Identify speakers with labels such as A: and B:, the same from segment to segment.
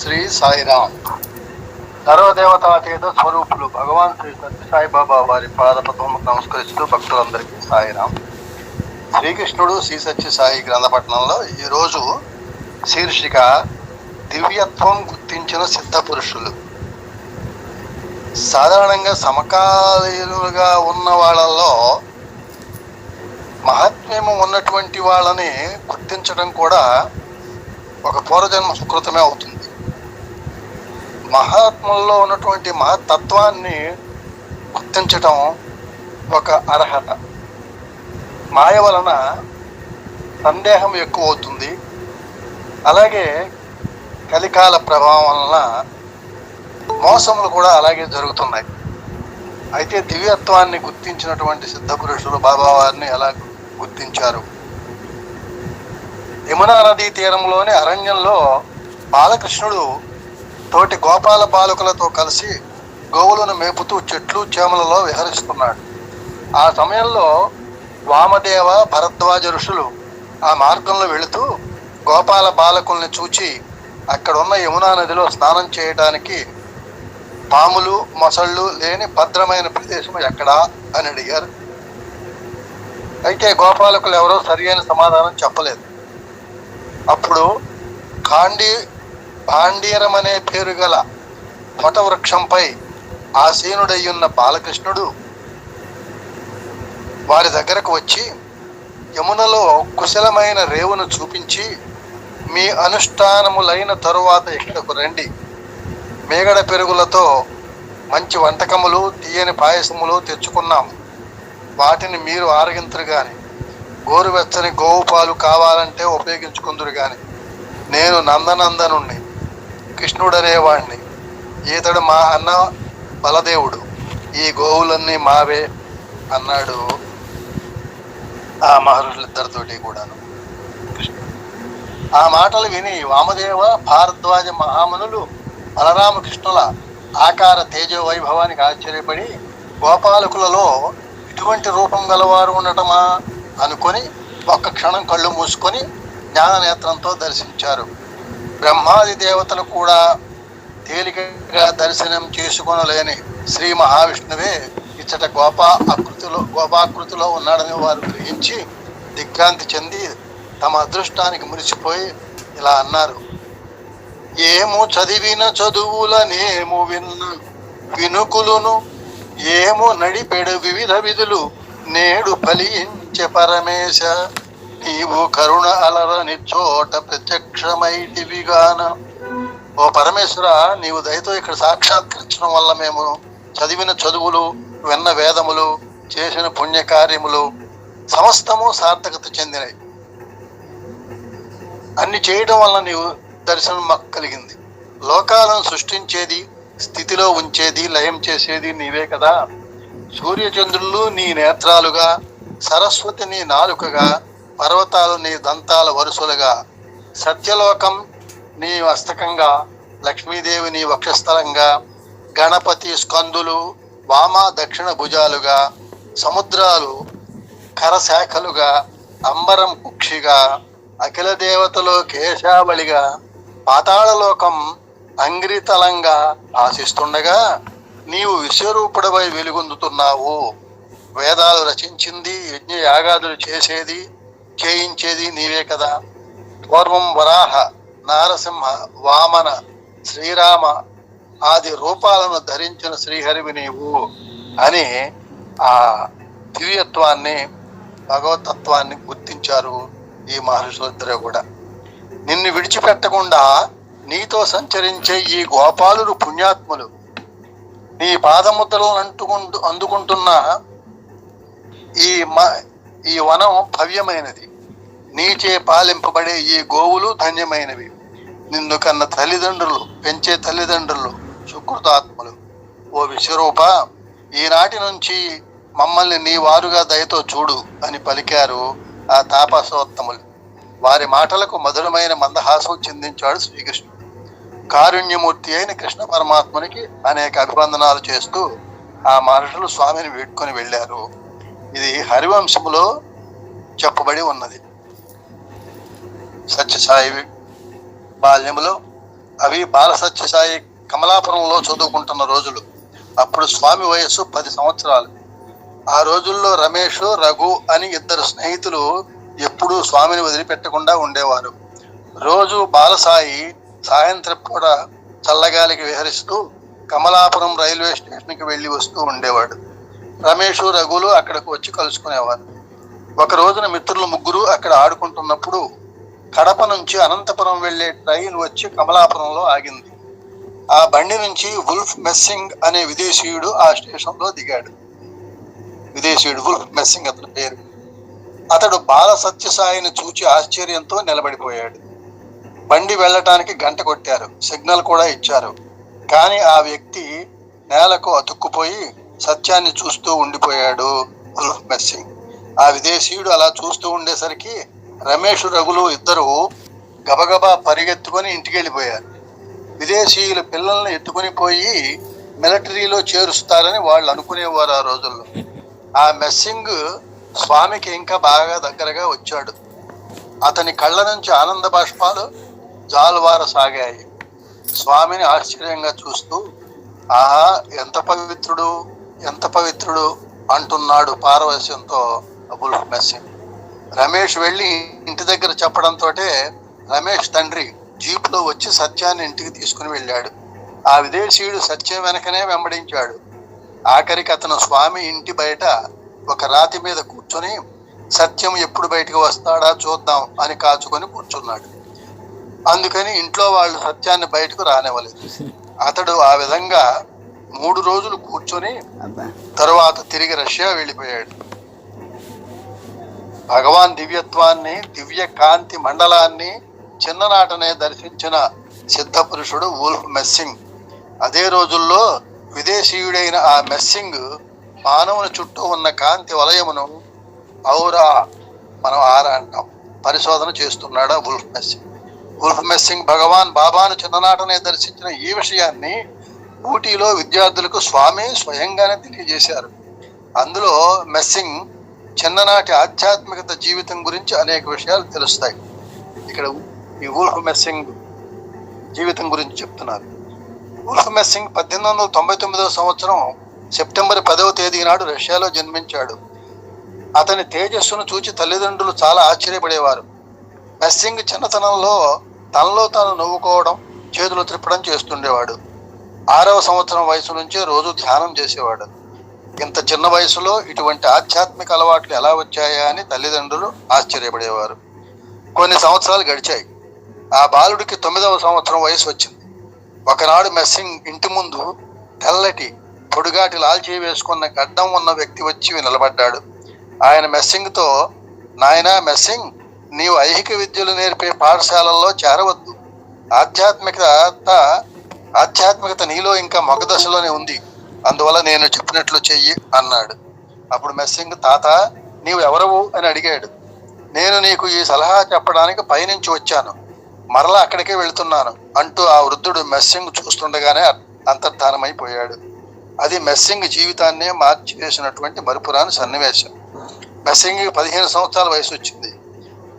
A: శ్రీ సాయిరామ్. సర్వదేవతాతీత స్వరూపులు భగవాన్ శ్రీ సత్యసాయిబాబా వారి పాదపద్మకు నమస్కరిస్తూ భక్తులందరికీ సాయిరామ్. శ్రీకృష్ణుడు శ్రీ సత్య సాయి గ్రంథపట్నంలో ఈరోజు శీర్షిక దివ్యత్వం గుర్తించిన సిద్ధ పురుషులు. సాధారణంగా సమకాలీనులుగా ఉన్న వాళ్ళల్లో మహాత్మ్యము ఉన్నటువంటి వాళ్ళని గుర్తించడం కూడా ఒక పూర్వజన్మ సుకృతమే అవుతుంది. మహాత్ముల్లో ఉన్నటువంటి మహత్తత్వాన్ని గుర్తించటం ఒక అర్హత. మాయ వలన సందేహం ఎక్కువ అవుతుంది అలాగే కలికాల ప్రభావం వలన మోసములు కూడా అలాగే జరుగుతున్నాయి. అయితే దివ్యత్వాన్ని గుర్తించినటువంటి సిద్ధ పురుషులు బాబా వారిని ఎలా గుర్తించారు? యమునా నదీ తీరంలోని అరణ్యంలో బాలకృష్ణుడు తోటి గోపాల బాలకులతో కలిసి గోవులను మేపుతూ చెట్లు చేమలలో విహరిస్తున్నాడు. ఆ సమయంలో వామదేవ భరద్వాజ ఋషులు ఆ మార్గంలో వెళుతూ గోపాల బాలకుల్ని చూచి అక్కడున్న యమునా నదిలో స్నానం చేయడానికి పాములు మొసళ్ళు లేని భద్రమైన ప్రదేశం ఎక్కడా అని అడిగారు. అయితే గోపాలకులు ఎవరో సరియైన సమాధానం చెప్పలేదు. అప్పుడు కాండి పాండీరం అనే పేరు గల వటవృక్షంపై ఆసీనుడయ్యున్న బాలకృష్ణుడు వారి దగ్గరకు వచ్చి యమునలో కుశలమైన రేవును చూపించి మీ అనుష్ఠానములైన తరువాత ఇక్కడకు రండి. మేగడ పెరుగులతో మంచి వంటకములు తీయని పాయసములు తెచ్చుకున్నాం. వాటిని మీరు ఆరగించరు కానీ గోరువెచ్చని గోవు పాలు కావాలంటే ఉపయోగించుకుందరు కానీ నేను నందనందనుణ్ణి. కృష్ణుడనేవాణ్ణి ఈతడు మా అన్న బలదేవుడు. ఈ గోవులన్నీ మావే అన్నాడు ఆ మహర్షులిద్దరితోటి కూడాను. ఆ మాటలు విని వామదేవ భారద్వాజ మహామునులు బలరామకృష్ణుల ఆకార తేజో వైభవానికి ఆశ్చర్యపడి గోపాలకులలో ఇటువంటి రూపం గలవారు ఉండటమా అనుకొని ఒక్క క్షణం కళ్ళు మూసుకొని జ్ఞాననేత్రంతో దర్శించారు. బ్రహ్మాది దేవతలు కూడా తేలికగా దర్శనం చేసుకొనలేని శ్రీ మహావిష్ణువే ఇచ్చట గోపా ఆకృతిలో గోపాకృతిలో ఉన్నాడని వారు గ్రహించి దిగ్భ్రాంతి చెంది తమ అదృష్టానికి మురిసిపోయి ఇలా అన్నారు. ఏము చదివిన చదువులనేము విన్న వినుకులును ఏమో నడిపెడు వివిధ విధులు నేడు ఫలించే పరమేశ నీవు కరుణ అలరని చోట ప్రత్యక్షమైటివిగాన ఓ పరమేశ్వర నీవు దయతో ఇక్కడ సాక్షాత్కరించడం వల్ల మేము చదివిన చదువులు విన్న వేదములు చేసిన పుణ్యకార్యములు సమస్తము సార్థకత చెందినవి. అన్ని చేయడం వల్ల నీవు దర్శనం మాకు కలిగింది. లోకాలను సృష్టించేది స్థితిలో ఉంచేది లయం చేసేది నీవే కదా. సూర్యచంద్రులు నీ నేత్రాలుగా సరస్వతి నీ నాలుకగా పర్వతాలు నీ దంతాల వరుసలుగా. సత్యలోకం నీ హస్తకంగా లక్ష్మీదేవి నీ వక్షస్థలంగా గణపతి స్కందులు వామ దక్షిణ భుజాలుగా సముద్రాలు కరశాఖలుగా అంబరం కుక్షిగా అఖిల దేవతలు కేశావళిగా పాతాళలోకం అంగ్రితలంగా ఆశిస్తుండగా నీవు విశ్వరూపుడవై వెలుగొందుతున్నావు. వేదాలు రచించింది యజ్ఞ యాగాదులు చేసేది చేయించేది నీవే కదా. పూర్వం వరాహ నారసింహ వామన శ్రీరామ ఆది రూపాలను ధరించిన శ్రీహరివి నీవు అని ఆ దివ్యత్వాన్ని భగవతత్వాన్ని గుర్తించారు ఈ మహర్షులిద్దరూ కూడా. నిన్ను విడిచిపెట్టకుండా నీతో సంచరించే ఈ గోపాలులు పుణ్యాత్ములు నీ పాదముద్రలను అంటుకుంటూ అందుకుంటున్న ఈ మ ఈ వనం భవ్యమైనది. నీచే పాలింపబడే ఈ గోవులు ధన్యమైనవి. నిన్ను కన్న తల్లిదండ్రులు పెంచే తల్లిదండ్రులు సుకృతాత్ములు. ఓ విశ్వరూప ఈనాటి నుంచి మమ్మల్ని నీ వారుగా దయతో చూడు అని పలికారు ఆ తాపసోత్తములు. వారి మాటలకు మధురమైన మందహాసం చెందించాడు శ్రీకృష్ణుడు. కారుణ్యమూర్తి అయిన కృష్ణ పరమాత్మనికి అనేక అభివందనాలు చేస్తూ ఆ మహర్షులు స్వామిని వేడుకొని వెళ్ళారు. ఇది హరివంశములో చెప్పబడి ఉన్నది. సత్యసాయి బాల్యములో అవి బాల సత్య సాయి కమలాపురంలో చదువుకుంటున్న రోజులు. అప్పుడు స్వామి వయస్సు పది సంవత్సరాలు. ఆ రోజుల్లో రమేష్ రఘు అని ఇద్దరు స్నేహితులు ఎప్పుడూ స్వామిని వదిలిపెట్టకుండా ఉండేవారు. రోజు బాలసాయి సాయంత్రం కూడా చల్లగాలికి విహరిస్తూ కమలాపురం రైల్వే స్టేషన్కి వెళ్ళి వస్తూ ఉండేవాడు. రమేష్ రఘులు అక్కడికి వచ్చి కలుసుకునేవారు. ఒక రోజున మిత్రులు ముగ్గురు అక్కడ ఆడుకుంటున్నప్పుడు కడప నుంచి అనంతపురం వెళ్ళే ట్రైన్ వచ్చి కమలాపురంలో ఆగింది. ఆ బండి నుంచి వుల్ఫ్ మెస్సింగ్ అనే విదేశీయుడు ఆ స్టేషన్లో దిగాడు. విదేశీయుడు వుల్ఫ్ మెస్సింగ్ అతని పేరు. అతడు బాల సత్యసాయిని చూచి ఆశ్చర్యంతో నిలబడిపోయాడు. బండి వెళ్ళటానికి గంట కొట్టారు. సిగ్నల్ కూడా ఇచ్చారు. కానీ ఆ వ్యక్తి నేలకు అతుక్కుపోయి సత్యాన్ని చూస్తూ ఉండిపోయాడు ఉల్ఫ్ మెస్సింగ్ ఆ విదేశీయుడు అలా చూస్తూ ఉండేసరికి రమేష్ రఘులు ఇద్దరు గబగబా పరిగెత్తుకొని ఇంటికి వెళ్ళిపోయారు. విదేశీయుల పిల్లల్ని ఎత్తుకొని పోయి మిలిటరీలో చేరుస్తారని వాళ్ళు అనుకునేవారు ఆ రోజుల్లో. ఆ మెస్సింగ్ స్వామికి ఇంకా బాగా దగ్గరగా వచ్చాడు. అతని కళ్ళ నుంచి ఆనంద బాష్పాలు జాలువార సాగాయి. స్వామిని ఆశ్చర్యంగా చూస్తూ ఆహా ఎంత పవిత్రుడు! ఎంత పవిత్రుడు అంటున్నాడు పారవశ్యంతో అబుల్ మెస్సీ. రమేష్ వెళ్ళి ఇంటి దగ్గర చెప్పడంతో రమేష్ తండ్రి జీపులో వచ్చి సత్యాన్ని ఇంటికి తీసుకుని వెళ్ళాడు. ఆ విదేశీయుడు సత్యం వెనకనే వెంబడించాడు. ఆఖరికి అతను స్వామి ఇంటి బయట ఒక రాతి మీద కూర్చొని సత్యం ఎప్పుడు బయటకు వస్తాడా చూద్దాం అని కాచుకొని కూర్చున్నాడు. అందుకని ఇంట్లో వాళ్ళు సత్యాన్ని బయటకు రానివ్వలేదు. అతడు ఆ విధంగా మూడు రోజులు కూర్చొని తరువాత తిరిగి రష్యా వెళ్ళిపోయాడు. భగవాన్ దివ్యత్వాన్ని దివ్య కాంతి మండలాన్ని చిన్ననాటనే దర్శించిన సిద్ధ పురుషుడు వుల్ఫ్ మెస్సింగ్. అదే రోజుల్లో విదేశీయుడైన ఆ మెస్సింగ్ మానవుని చుట్టూ ఉన్న కాంతి వలయమును ఔరా మనం ఆరా అంటాం. పరిశోధన చేస్తున్నాడు Wolf Messing. Wolf Messing Bhagwan బాబాను చిన్ననాటనే దర్శించిన ఈ విషయాన్ని ఊటీలో విద్యార్థులకు స్వామి స్వయంగానే తెలియజేశారు. అందులో మెస్సింగ్ చిన్ననాటి ఆధ్యాత్మికత జీవితం గురించి అనేక విషయాలు తెలుస్తాయి. ఇక్కడ ఈ ఊల్ఫ్ మెస్సింగ్ జీవితం గురించి చెప్తున్నారు. ఊల్ఫ్ మెస్సింగ్ పద్దెనిమిది వందల తొంభై తొమ్మిదవ సంవత్సరం సెప్టెంబర్ పదవ తేదీ నాడు రష్యాలో జన్మించాడు. అతని తేజస్సును చూచి తల్లిదండ్రులు చాలా ఆశ్చర్యపడేవారు. మెస్సింగ్ చిన్నతనంలో తనలో తాను నవ్వుకోవడం చేతులు త్రిప్పడం చేస్తుండేవాడు. ఆరవ సంవత్సరం వయసు నుంచే రోజు ధ్యానం చేసేవాడు. ఇంత చిన్న వయసులో ఇటువంటి ఆధ్యాత్మిక అలవాట్లు ఎలా వచ్చాయా అని తల్లిదండ్రులు ఆశ్చర్యపడేవారు. కొన్ని సంవత్సరాలు గడిచాయి. ఆ బాలుడికి తొమ్మిదవ సంవత్సరం వయసు వచ్చింది. ఒకనాడు మెస్సింగ్ ఇంటి ముందు తెల్లటి పొడుగాటి లాల్చీ వేసుకున్న గడ్డం ఉన్న వ్యక్తి వచ్చి నిలబడ్డాడు. ఆయన మెస్సింగ్తో నాయనా మెస్సింగ్ నీవు ఐహిక విద్యలు నేర్పే పాఠశాలల్లో చేరవద్దు. ఆధ్యాత్మికత ఆధ్యాత్మికత నీలో ఇంకా మగ దశలోనే ఉంది. అందువల్ల నేను చెప్పినట్లు చెయ్యి అన్నాడు. అప్పుడు మెస్సింగ్ తాత నీవు ఎవరవు అని అడిగాడు. నేను నీకు ఈ సలహా చెప్పడానికి పైనుంచి వచ్చాను. మరలా అక్కడికే వెళుతున్నాను అంటూ ఆ వృద్ధుడు మెస్సింగ్ చూస్తుండగానే అంతర్ధానమైపోయాడు. అది మెస్సింగ్ జీవితాన్నే మార్చివేసినటువంటి మరుపురాని సన్నివేశం. మెస్సింగ్ పదిహేను సంవత్సరాల వయసు వచ్చింది.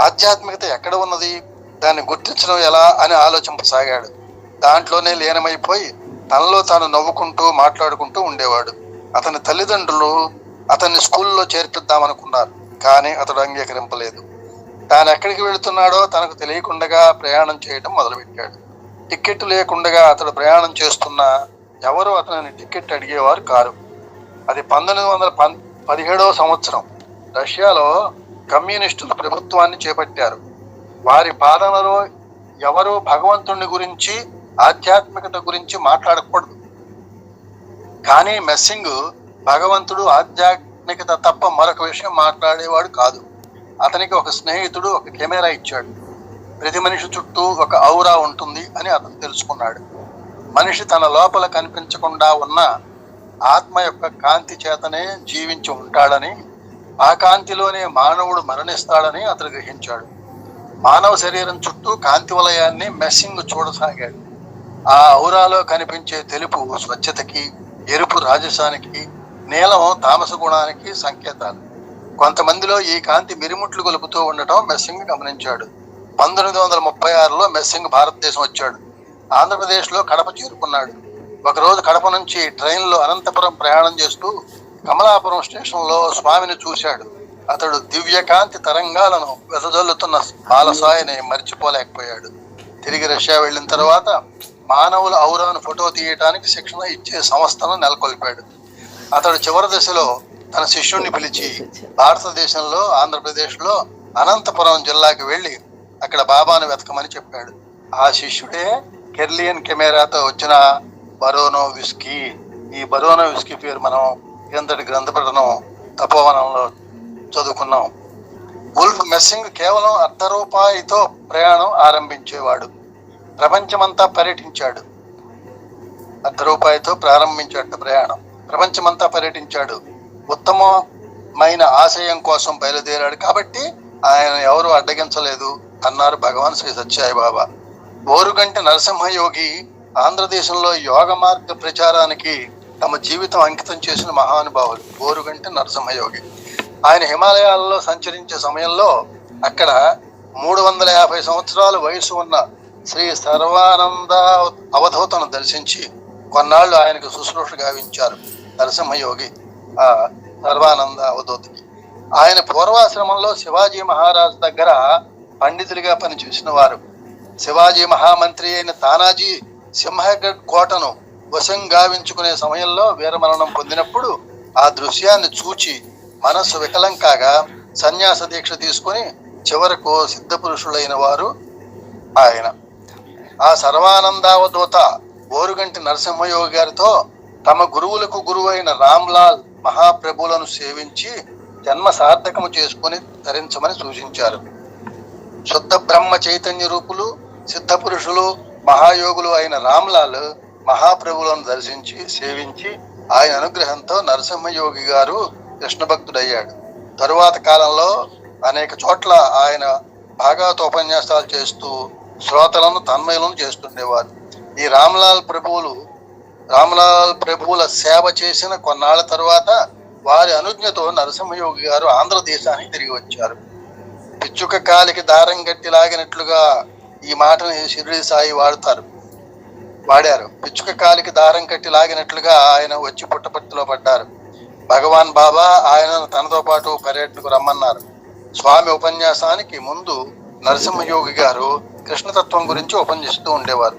A: ఆధ్యాత్మికత ఎక్కడ ఉన్నది? దాన్ని గుర్తించడం ఎలా అని ఆలోచింపసాగాడు. దాంట్లోనే లీనమైపోయి తనలో తాను నవ్వుకుంటూ మాట్లాడుకుంటూ ఉండేవాడు. అతని తల్లిదండ్రులు అతన్ని స్కూల్లో చేర్పిద్దామనుకున్నారు కానీ అతడు అంగీకరింపలేదు. తాను ఎక్కడికి వెళుతున్నాడో తనకు తెలియకుండా ప్రయాణం చేయడం మొదలుపెట్టాడు. టికెట్ లేకుండా అతడు ప్రయాణం చేస్తున్నా ఎవరు అతనిని టికెట్ అడిగేవారు కారు. అది పంతొమ్మిది వందల పన్ పదిహేడవ సంవత్సరం. రష్యాలో కమ్యూనిస్టులు ప్రభుత్వాన్ని చేపట్టారు. వారి పాలనలో ఎవరు భగవంతుని గురించి ఆధ్యాత్మికత గురించి మాట్లాడకూడదు. కానీ మెస్సింగ్ భగవంతుడు ఆధ్యాత్మికత తప్ప మరొక విషయం మాట్లాడేవాడు కాదు. అతనికి ఒక స్నేహితుడు ఒక కెమెరా ఇచ్చాడు. ప్రతి మనిషి చుట్టూ ఒక ఔరా ఉంటుంది అని అతను తెలుసుకున్నాడు. మనిషి తన లోపల కనిపించకుండా ఉన్న ఆత్మ యొక్క కాంతి చేతనే జీవించి ఉంటాడని ఆ కాంతిలోనే మానవుడు మరణిస్తాడని అతను గ్రహించాడు. మానవ శరీరం చుట్టూ కాంతి వలయాన్ని మెస్సింగ్ చూడసాగాడు. ఆ ఔరాలో కనిపించే తెలుపు స్వచ్ఛతకి ఎరుపు రాజసానికి నీలం తామస గుణానికి సంకేతాలు. కొంతమందిలో ఈ కాంతి మిరిముట్లు గొలుపుతూ ఉండటం మెస్సింగ్ గమనించాడు. పంతొమ్మిది వందల ముప్పై ఆరులో మెస్సింగ్ భారతదేశం వచ్చాడు. ఆంధ్రప్రదేశ్లో కడప చేరుకున్నాడు. ఒకరోజు కడప నుంచి ట్రైన్లో అనంతపురం ప్రయాణం చేస్తూ కమలాపురం స్టేషన్లో స్వామిని చూశాడు. అతడు దివ్యకాంతి తరంగాలను వెదజల్లుతున్న బాలసాయిని మర్చిపోలేకపోయాడు. తిరిగి రష్యా వెళ్ళిన తర్వాత మానవుల ఔరాను ఫోటో తీయటానికి శిక్షణ ఇచ్చే సంస్థను నెలకొల్పాడు. అతడు చివరి దశలో తన శిష్యుణ్ణి పిలిచి భారతదేశంలో ఆంధ్రప్రదేశ్లో అనంతపురం జిల్లాకి వెళ్ళి అక్కడ బాబాను వెతకమని చెప్పాడు. ఆ శిష్యుడే కెర్లియన్ కెమెరాతో వచ్చిన బరోనో విస్కీ. ఈ బరోనో విస్కీ పేరు మనం కిందటి గ్రంథపఠనం తపోవనంలో చదువుకున్నాం. ఉల్ఫ్ మెస్సింగ్ కేవలం అర్ధ రూపాయితో ప్రయాణం ఆరంభించేవాడు. ప్రపంచమంతా పర్యటించాడు. అర్ధ రూపాయితో ప్రారంభించాడు ప్రయాణం. ప్రపంచమంతా పర్యటించాడు. ఉత్తమమైన ఆశయం కోసం బయలుదేరాడు. కాబట్టి ఆయన ఎవరు అడ్డగించలేదు. అన్నారు భగవాన్ శ్రీ సత్యాయి బాబా. ఓరుగంటి నరసింహయోగి ఆంధ్రదేశంలో యోగ మార్గ ప్రచారానికి తమ జీవితం అంకితం చేసిన మహానుభావులు ఓరుగంటి నరసింహయోగి. ఆయన హిమాలయాల్లో సంచరించే సమయంలో అక్కడ మూడు వందల యాభై సంవత్సరాల వయసు ఉన్న శ్రీ సర్వానంద అవధూతను దర్శించి కొన్నాళ్ళు ఆయనకు శుశ్రూష గావించారు నరసింహయోగి ఆ సర్వానంద అవధూతకి ఆయన పూర్వాశ్రమంలో శివాజీ మహారాజ్ దగ్గర పండితుడిగా పనిచేసిన వారు. శివాజీ మహామంత్రి అయిన తానాజీ సింహగఢ్ కోటను వశం గావించుకునే సమయంలో వీరమరణం పొందినప్పుడు ఆ దృశ్యాన్ని చూచి మనస్సు వికలం కాగా సన్యాస దీక్ష తీసుకొని చివరకు సిద్ధ పురుషులైన వారు ఆయన. ఆ సర్వానందావధూత ఓరుగంటి నరసింహయోగి గారితో తమ గురువులకు గురువైన రామ్లాల్ మహాప్రభులను సేవించి జన్మ సార్థకము చేసుకుని ధరించమని సూచించారు. శుద్ధ బ్రహ్మ చైతన్య రూపులు సిద్ధ పురుషులు మహాయోగులు అయిన రామ్లాల్ మహాప్రభులను దర్శించి సేవించి ఆయన అనుగ్రహంతో నరసింహయోగి గారు కృష్ణ భక్తుడయ్యాడు. తరువాత కాలంలో అనేక చోట్ల ఆయన భాగవత ఉపన్యాసాలు చేస్తూ శ్రోతలను తన్మయలను చేస్తుండేవారు. ఈ రామ్లాల్ ప్రభువులు రామ్లాల్ ప్రభువుల సేవ చేసిన కొన్నాళ్ళ తరువాత వారి అనుజ్ఞతో నరసింహయోగి గారు ఆంధ్రదేశానికి తిరిగి వచ్చారు. పిచ్చుక కాలికి దారం గట్టి లాగినట్లుగా ఈ మాటని షిరిడి సాయి వాడుతారు. వాడారు. పిచ్చుక కాలికి దారం కట్టి లాగినట్లుగా ఆయన వచ్చి పుట్టపర్తిలో పడ్డారు. భగవాన్ బాబా ఆయనను తనతో పాటు పర్యటనకు రమ్మన్నారు. స్వామి ఉపన్యాసానికి ముందు నరసింహయోగి గారు కృష్ణతత్వం గురించి ఉపన్యసిస్తూ ఉండేవారు.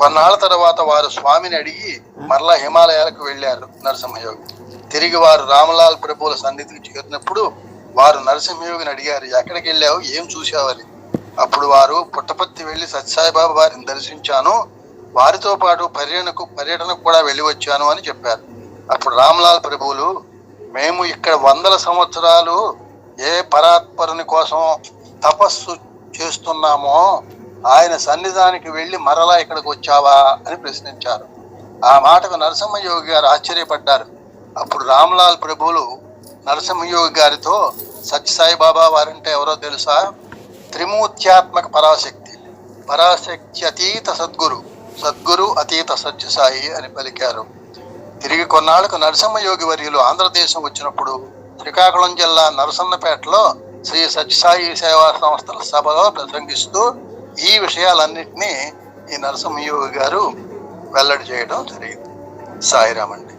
A: కొన్నాళ్ళ తర్వాత వారు స్వామిని అడిగి మరలా హిమాలయాలకు వెళ్ళారు నరసింహయోగి. తిరిగి వారు రామలాల్ ప్రభువుల సన్నిధికి చేరినప్పుడు వారు నరసింహయోగిని అడిగారు ఎక్కడికి వెళ్ళావు? ఏం చూసావని అప్పుడు వారు పుట్టపర్తి వెళ్ళి సత్యసాయిబాబా వారిని దర్శించాను. వారితో పాటు పర్యటనకు పర్యటనకు కూడా వెళ్ళి వచ్చాను అని చెప్పారు. అప్పుడు రామ్లాల్ ప్రభువులు మేము ఇక్కడ వందల సంవత్సరాలు ఏ పరాత్పరుని కోసం తపస్సు చేస్తున్నామో ఆయన సన్నిధానికి వెళ్ళి మరలా ఇక్కడికి వచ్చావా అని ప్రశ్నించారు. ఆ మాటకు నరసింహయోగి గారు ఆశ్చర్యపడ్డారు. అప్పుడు రామ్లాల్ ప్రభువులు నరసింహయోగి గారితో సత్యసాయి బాబా వారంటే ఎవరో తెలుసా? త్రిమూర్త్యాత్మక పరాశక్తి పరాశక్తి అతీత సద్గురు సద్గురు అతీత సత్యసాయి అని పలికారు. తిరిగి కొన్నాళ్ళకు నరసింహయోగి వర్యులు ఆంధ్రదేశం వచ్చినప్పుడు శ్రీకాకుళం జిల్లా నరసన్నపేటలో శ్రీ సత్యసాయి సేవా సంస్థల సభలో ప్రసంగిస్తూ ఈ విషయాలన్నింటినీ ఈ నరసింహయోగి గారు వెల్లడి చేయడం జరిగింది. సాయిరామండి.